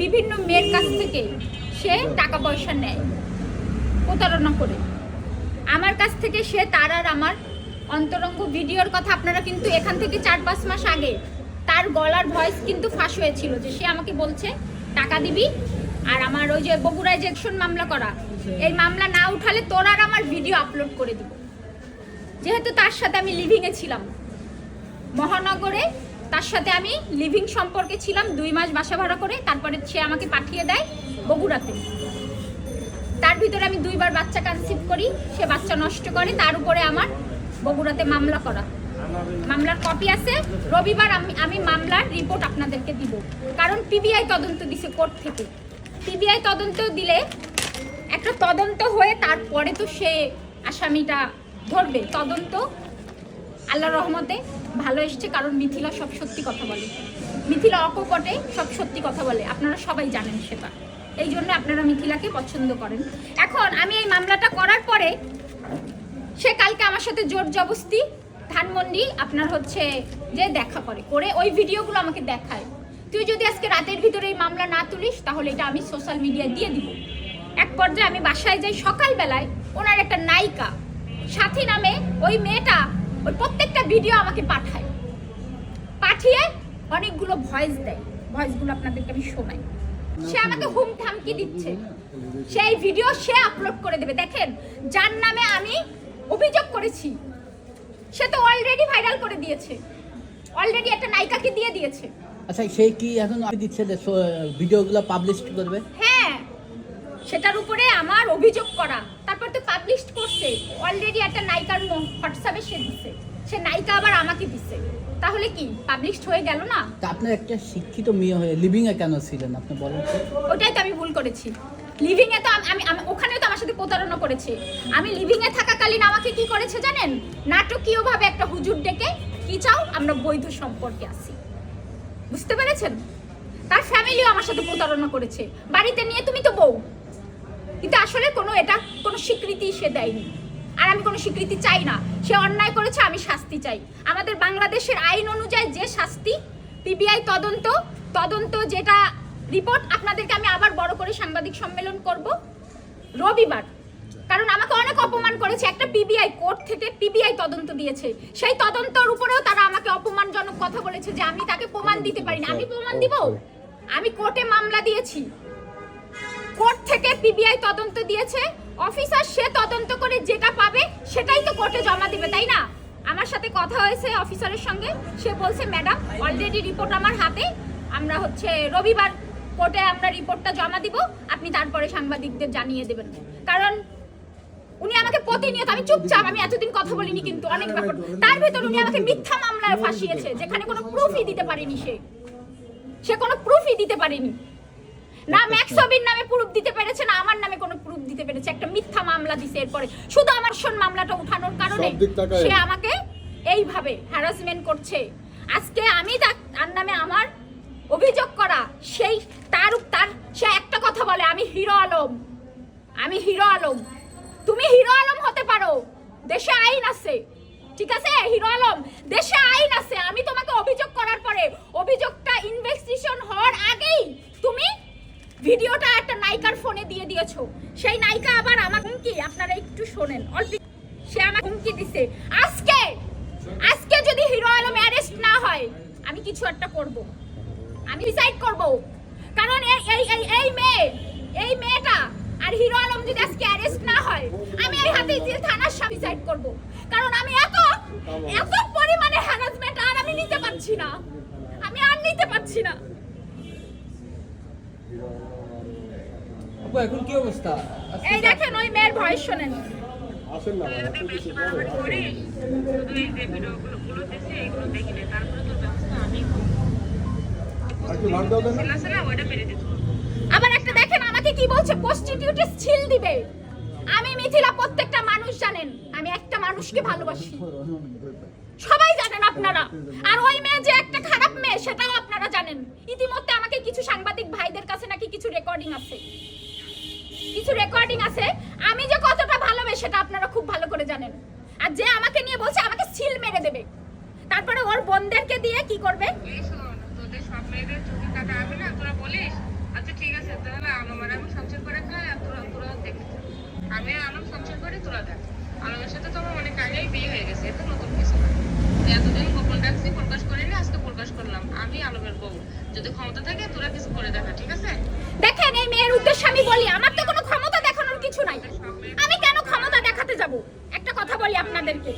বিভিন্ন মেয়ের কাছ থেকে সে টাকা পয়সা নেয়, প্রতারণা করে। আমার কাছ থেকে সে তার আর আমার অন্তরঙ্গ ভিডিওর কথা আপনারা কিন্তু এখান থেকে চার পাঁচ মাস আগে তার গলার ভয়েস কিন্তু ফাঁস হয়েছিল যে সে আমাকে বলছে, টাকা দিবি আর আমার ওই যে বগুড়ায় যে একশন মামলা করা, এই মামলা না উঠালে তোর আর আমার ভিডিও আপলোড করে দিব। যেহেতু তার সাথে আমি লিভিংয়ে ছিলাম, মহানগরে তার সাথে আমি লিভিং সম্পর্কে ছিলাম দুই মাস বাসা ভাড়া করে, তারপরে সে আমাকে পাঠিয়ে দেয় বগুড়াতে। তার ভিতরে আমি দুইবার বাচ্চা কনসিভ করি, সে বাচ্চা নষ্ট করে, তার উপরে আমার বগুড়াতে মামলা করা। মামলার কপি আছে। রবিবার আমি আমি মামলার রিপোর্ট আপনাদেরকে দিব। কারণ পিবিআই তদন্ত দিছে কোর্ট থেকে। পিবিআই তদন্ত দিলে একটা তদন্ত হয়ে তারপরে তো সে আসামিটা ধরবে। তদন্ত আল্লাহ রহমতে ভালো এসছে, কারণ মিথিলা সব সত্যি কথা বলে। মিথিলা অকপটে সব সত্যি কথা বলে, আপনারা সবাই জানেন সেটা। এই জন্য আপনারা মিথিলাকে পছন্দ করেন। এখন আমি এই মামলাটা করার পরে সে কালকে আমার সাথে জোর জবস্তি, ধানমন্ডি, আপনার হচ্ছে যে দেখা করে করে ওই ভিডিওগুলো আমাকে দেখায়। তুই যদি আজকে রাতের ভিতরে এই মামলা না তুলিস, তাহলে এটা আমি সোশ্যাল মিডিয়ায় দিয়ে দিব। এক পর্যায়ে আমি বাসায় যাই সকালবেলায়, ওনার একটা নায়িকা, সাথী নামে ওই মেয়েটা ওই প্রত্যেকটা ভিডিও আমাকে পাঠায়। পাঠিয়ে অনেকগুলো ভয়েস দেয়। ভয়েসগুলো আপনাদেরকে আমি শোনাই। সে আমাকে হুম থামকি দিচ্ছে। সেই ভিডিও সে আপলোড করে দেবে। দেখেন যার নামে আমি অভিযোগ করেছি সে তো অলরেডি ভাইরাল করে দিয়েছে। অলরেডি একটা নায়িকাকে দিয়ে দিয়েছে। আচ্ছা সে কি এখন দিচ্ছে যে ভিডিওগুলো পাবলিশ করবে? হ্যাঁ সেটার উপরে আমার অভিযোগ করা। তারপর তো পাবলিশ করছে। অলরেডি একটা নায়িকার হোয়াটসঅ্যাপে সে দিছে। সে নায়িকা আবার আমাকে দিছে। তাহলে কি পাবলিশ হয়ে গেল না? তা আপনার একটা শিক্ষিত মেয়ে হয়ে লিভিং এ কেন ছিলেন আপনি বলেন তো। ওটাই তো আমি ভুল করেছি। লিভিং এ তো আম- আমি আমি ওখানেও তো আমার সাথে প্রতারণা করেছে। আমি লিভিং এ থাকাকালীন আমাকে কি করেছে জানেন? নাটকীয় ভাবে একটা হুজুর ডেকে কি চাও? আমরা বৈধ সম্পর্কে আছি। বুঝতে পেরেছেন? তার ফ্যামিলিও আমার সাথে প্রতারণা করেছে। বাড়িতে নিয়ে তুমি তো বউ। কিন্তু আসলে কোনো এটা কোনো স্বীকৃতি সে দেয়নি। আর আমি কোনো স্বীকৃতি চাই না। সে অন্যায় করেছে আমি শাস্তি চাই। আমাদের বাংলাদেশের আইন অনুযায়ী যে শাস্তি পিবিআই তদন্ত তদন্ত যেটা রিপোর্ট আপনাদেরকে আমি আবার বড় করে সাংবাদিক সম্মেলন করব রবিবার। কারণ আমাকে অনেক অপমান করেছে। একটা পিবিআই কোর্ট থেকে পিবিআই তদন্ত দিয়েছে। সেই তদন্তর উপরেও তারা আমাকে অপমানজনক কথা বলেছে যে আমি তাকে প্রমাণ দিতে পারি না। আমি প্রমাণ দিব? আমি কোর্টে মামলা দিয়েছি। কোর্ট থেকে পিবিআই তদন্ত দিয়েছে। অফিসার সে তদন্ত করে জমা দিবে, তাই না? আমার সাথে কথা হয়েছে অফিসারের সঙ্গে। সে বলছে, ম্যাডাম অলরেডি রিপোর্ট আমার হাতে। আমরা হচ্ছে রবিবার কোর্টে আমরা রিপোর্টটা জমা দিব। আপনি তারপরে সাংবাদিকদের জানিয়ে দেবেন। কারণ উনি আমাকে প্রতিনিয়ত, আমি চুপচাপ, আমি এতদিন কথা বলিনি কিন্তু অনেক ব্যাপার। তার ভিতর উনি আমাকে মিথ্যা মামলায় ফাঁসিয়েছে, যেখানে কোনো প্রুফই দিতে পারেনি সে। সে কোনো প্রুফই দিতে পারেনি। না ম্যাক্সবির নামে প্রুফ দিতে পেরেছে না আমার নামে কোনো প্রুফ দিতে পেরেছে। একটা মিথ্যা মামলা দিছে এরপরে। শুধু আমার শোন মামলাটা উঠানোর কারণে। সে আমাকে এইভাবে হ্যারাসমেন্ট করছে। আজকে আমি তার নামে আমার অভিযোগ করা সেই তার তার সে একটা কথা বলে আমি হিরো আলম। আমি হিরো আলম। তুমি হিরো আলম হতে পারো। দেশে আইন আছে। ঠিক আছে? হিরো আলম দেশে আইন আছে। আমি তোমাকে অভিযোগ করার পরে অভিযোগটা ইনভেস্টিগেশন হওয়ার আগেই ভিডিওটা একটা নায়িকার ফোনে দিয়ে দিয়েছ। সেই নায়িকা আবার আমার হুমকি, আপনারা একটু শোনেন। অল্প সে আমার হুমকি দিছে। আজকে আজকে যদি হিরো আলম অ্যারেস্ট না হয়, আমি কিছু একটা করব। আমি ডিসাইড করব। কারণ এই এই এই এই মেয়ে, এই মেয়েটা আর হিরো আলম যদি আজকে অ্যারেস্ট না হয়, আমি এই হাতে যে থানার সামনে ডিসাইড করব। কারণ আমি এত এত পরিমাণে হ্যারাসমেন্ট আর আমি নিতে পারছি না। আমি আর নিতে পারছি না। আপু এখন কি অবস্থা? এই দেখেন ওই মেয়ের ভয়েস শোনেন। আসেন না ভাই, আপনি কিছু করেন, আসেন। আর একটু ভাগ দাও দেন না? আবার একটা দেখেন আমাকে কি বলছে? প্রস্টিটিউটে ছিল দিবে। আমি মিথিলা প্রত্যেকটা মানুষ জানেন আমি একটা মানুষকে ভালোবাসি। সবাই জানেন আপনারা। আর ওই মেয়ে যে একটা খারাপ মেয়ে সেটাও আপনারা জানেন। ইতিমধ্যে আমাকে কিছু সাংবাদিক ভাইদের কাছে নাকি কিছু রেকর্ডিং আছে। কিছু রেকর্ডিং আছে। আমি যে কতটা ভালোবাসি সেটা আপনারা খুব ভালো করে জানেন। আর যে আমাকে নিয়ে বলছে, আমাকে সিল মেরে দেবে। তারপরে ওর বোনদেরকে দিয়ে কি করবে? আমি না তোরা বলিস? আচ্ছা ঠিক আছে, তাহলে আমার আমি সংসার করে তোরা দেখে আমার সাথে তোমার অনেক আগেই বিয়ে হয়ে গেছে এটা নতুন কিছু না তো এতদিন গোপন রাখছি প্রকাশ করিনি আজকে প্রকাশ করলাম আমি আলমের বউ যদি ক্ষমতা থাকে তোরা কিছু করে দেখা ঠিক আছে দেখেন এই মেয়ের উদ্দেশ্যে আমি বলি আমার তো কোনো ক্ষমতা দেখানোর কিছু নাই আমি কেন ক্ষমতা দেখাতে যাব একটা কথা বলি আপনাদেরকে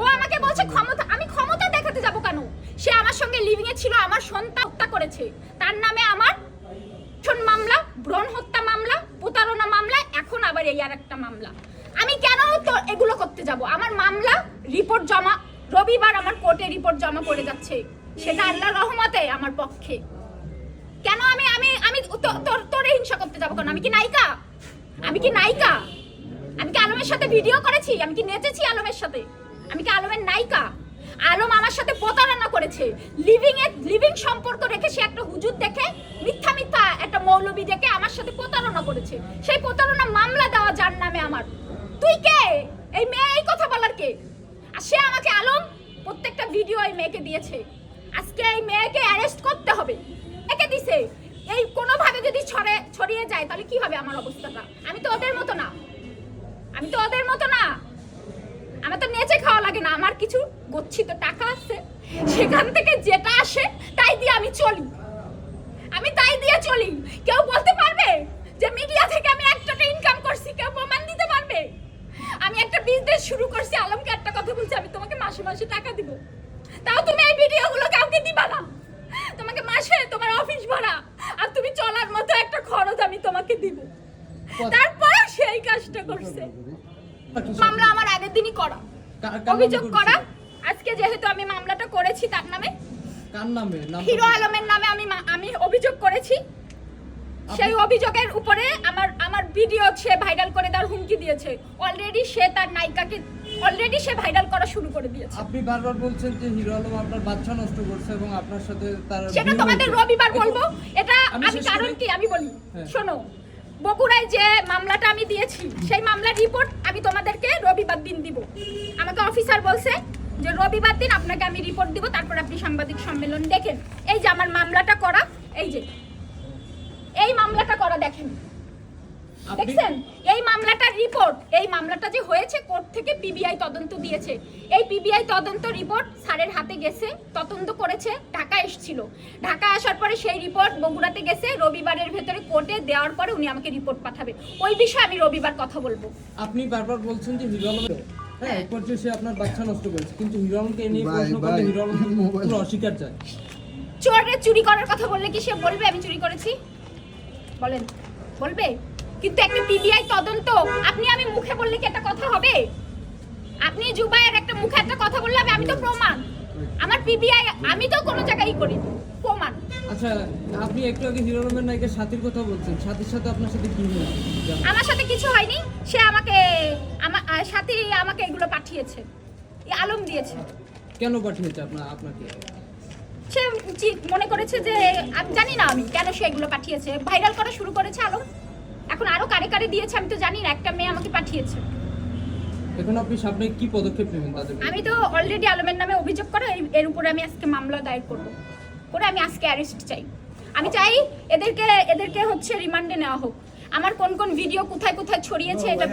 ও আমাকে বলছে ক্ষমতা আমি ক্ষমতা দেখাতে যাব কেন সে আমার সঙ্গে লিভিং এ ছিল আমার সন্তান হত্যা করেছে। তার নামে আমার মামলা, ভ্রণ হত্যা মামলা, প্রতারণা মামলা, এখন আবার এই আর একটা মামলা। আমি কেন তো এগুলো করতে যাব? আমার মামলা রিপোর্ট জমা, রবিবার আমার কোর্টে রিপোর্ট জমা পড়ে যাচ্ছে। সেটা আল্লাহ রহমতে আমার পক্ষে। কেন আমি আমি আমি তোর, তোরে হিংসা করতে যাব কেন? আমি কি নায়িকা? আমি কি নায়িকা? আমি কি আলমের সাথে ভিডিও করেছি? আমি কি নেচেছি আলমের সাথে? আমি কি আলমের নায়িকা? আলম আমার সাথে প্রতারণা করেছে। লিভিং এ লিভিং সম্পর্ক রেখে সে একটা হুজুর দেখে, মিথ্যা মিথ্যা একটা মৌলবি দেখে আমার সাথে প্রতারণা করেছে। সেই প্রতারণা মামলা দেওয়া যার নামে আমার। তুই কে? এই মেয়ে এই কথা বলার কে? আর সে আমাকে আলম, প্রত্যেকটা ভিডিও এই মেয়েকে দিয়েছে। আজকে এই মেয়েকে অ্যারেস্ট করতে হবে। একে দিছে। এই কোনোভাবে যদি ছড়ে ছড়িয়ে যায়, তাহলে কি হবে আমার অবস্থাটা? আমি তো ওদের মতো না। আমি তো ওদের মতো না। আমার তো নেচে খাওয়া লাগে না আমার কিছু গচ্ছিত টাকা আছে। সেখান থেকে যেটা আসে তাই দিয়ে আমি চলি। আমি তাই দিয়ে চলি। কেউ বলতে পারবে যে মিডিয়া থেকে আমি একটা ইনকাম করছি কেউ প্রমাণ দিতে পারবে? আমি একটা বিজনেস শুরু করছি আলমকে একটা কথা বলছি আমি তোমাকে মাসে মাসে টাকা দিব। তাও তুমি এই ভিডিওগুলো কাউকে দিবা না। তোমাকে মাসে তোমার অফিস ভাড়া আর তুমি চলার মতো একটা খরচ আমি তোমাকে দিব। তারপর সেই কাজটা করছে। মামলা আমার আগের দিনই করা। অভিযোগ করা। আজকে যেহেতু আমি মামলাটা করেছি তার নামে। কার নামে? হিরো আলমের নামে আমি আমি অভিযোগ করেছি। সেই অভিযোগের উপরে আমার আমার ভিডিও সে ভাইরাল করে দেওয়ার হুমকি দিয়েছে। অলরেডি সে তার নায়িকাকে অলরেডি সে ভাইরাল করা শুরু করে দিয়েছে। আপনি বারবার বলছেন যে হিরো আলম আপনার বাচ্চা নষ্ট করছে এবং আপনার সাথে তার সেটা তোমাদের রবিবার বলব। এটা আমি আমি কারণ কি আমি বলি। হ্যাঁ। শোনো বগুড়ায় যে মামলাটা আমি দিয়েছি সেই মামলার রিপোর্ট আমি তোমাদেরকে রবিবার দিন দিব। আমাকে অফিসার বলছে যে রবিবার দিন আপনাকে আমি রিপোর্ট দিব তারপর আপনি সাংবাদিক সম্মেলন দেখেন। এই যে আমার মামলাটা করা এই যে। এই মামলাটা করা দেখেন। দেখছেন? এই মামলাটার রিপোর্ট এই মামলাটা যে হয়েছে কোর্ট থেকে পিবিআই তদন্ত দিয়েছে। এই পিবিআই তদন্ত রিপোর্ট স্যারের হাতে গেছে তদন্ত করেছে ঢাকা এসেছিল ঢাকা আসার পরে সেই রিপোর্ট বগুড়াতে গেছে। রবিবারের ভেতরে কোর্টে দেওয়ার পরে উনি আমাকে রিপোর্ট পাঠাবে। ওই বিষয়ে আমি রবিবার কথা বলব। আপনি বারবার বলছেন যে হিরো হ্যাঁ সে আপনার বাচ্চা নষ্ট করেছে। কিন্তু হিরো আলমকে নিয়ে প্রশ্ন করলে হিরো আলম অস্বীকার যায় চোরের চুরি করার কথা বললে কি সে বলবে? আমি চুরি করেছি। বলেন বলবে? কিন্তু একটা পিবিআই তদন্ত আপনি আমি মুখে বললে কি একটা কথা হবে? আপনি জুবাইয়ের একটা মুখে একটা কথা বললে আমি তো প্রমাণ। আমার পিবিআই আমি তো কোনো জায়গায় করি প্রমাণ। আচ্ছা আপনি একটু আগে হিরো আলমের নায়িকার সাথীর কথা বলছেন। সাথীর সাথে আপনার সাথে কি জানেন? আমার সাথে কিছু হয়নি। সে আমাকে আমার সাথে আমাকে এগুলো পাঠিয়েছে। এই আলম দিয়েছে। কেন পাঠিয়েছে আপনার আপনাকে? সে মনে করেছে যে আমি জানি না আমি কেন সে এগুলো পাঠিয়েছে। ভাইরাল করা শুরু করেছে আলম। এখন আরও কারে কারে দিয়েছে আমি তো জানি না। একটা মেয়ে আমাকে পাঠিয়েছে। এখন আপনি সামনে কি পদক্ষেপ নেবেন তাদের আমি তো অলরেডি আলমের নামে অভিযোগ করা এর উপরে আমি আজকে মামলা দায়ের করব। করে আমি আজকে অ্যারেস্ট চাই। আমি চাই এদেরকে এদেরকে হচ্ছে রিমান্ডে নেওয়া হোক। আমার কোন কোন ভিডিও কোথায় কোথায় ছড়িয়েছে এটা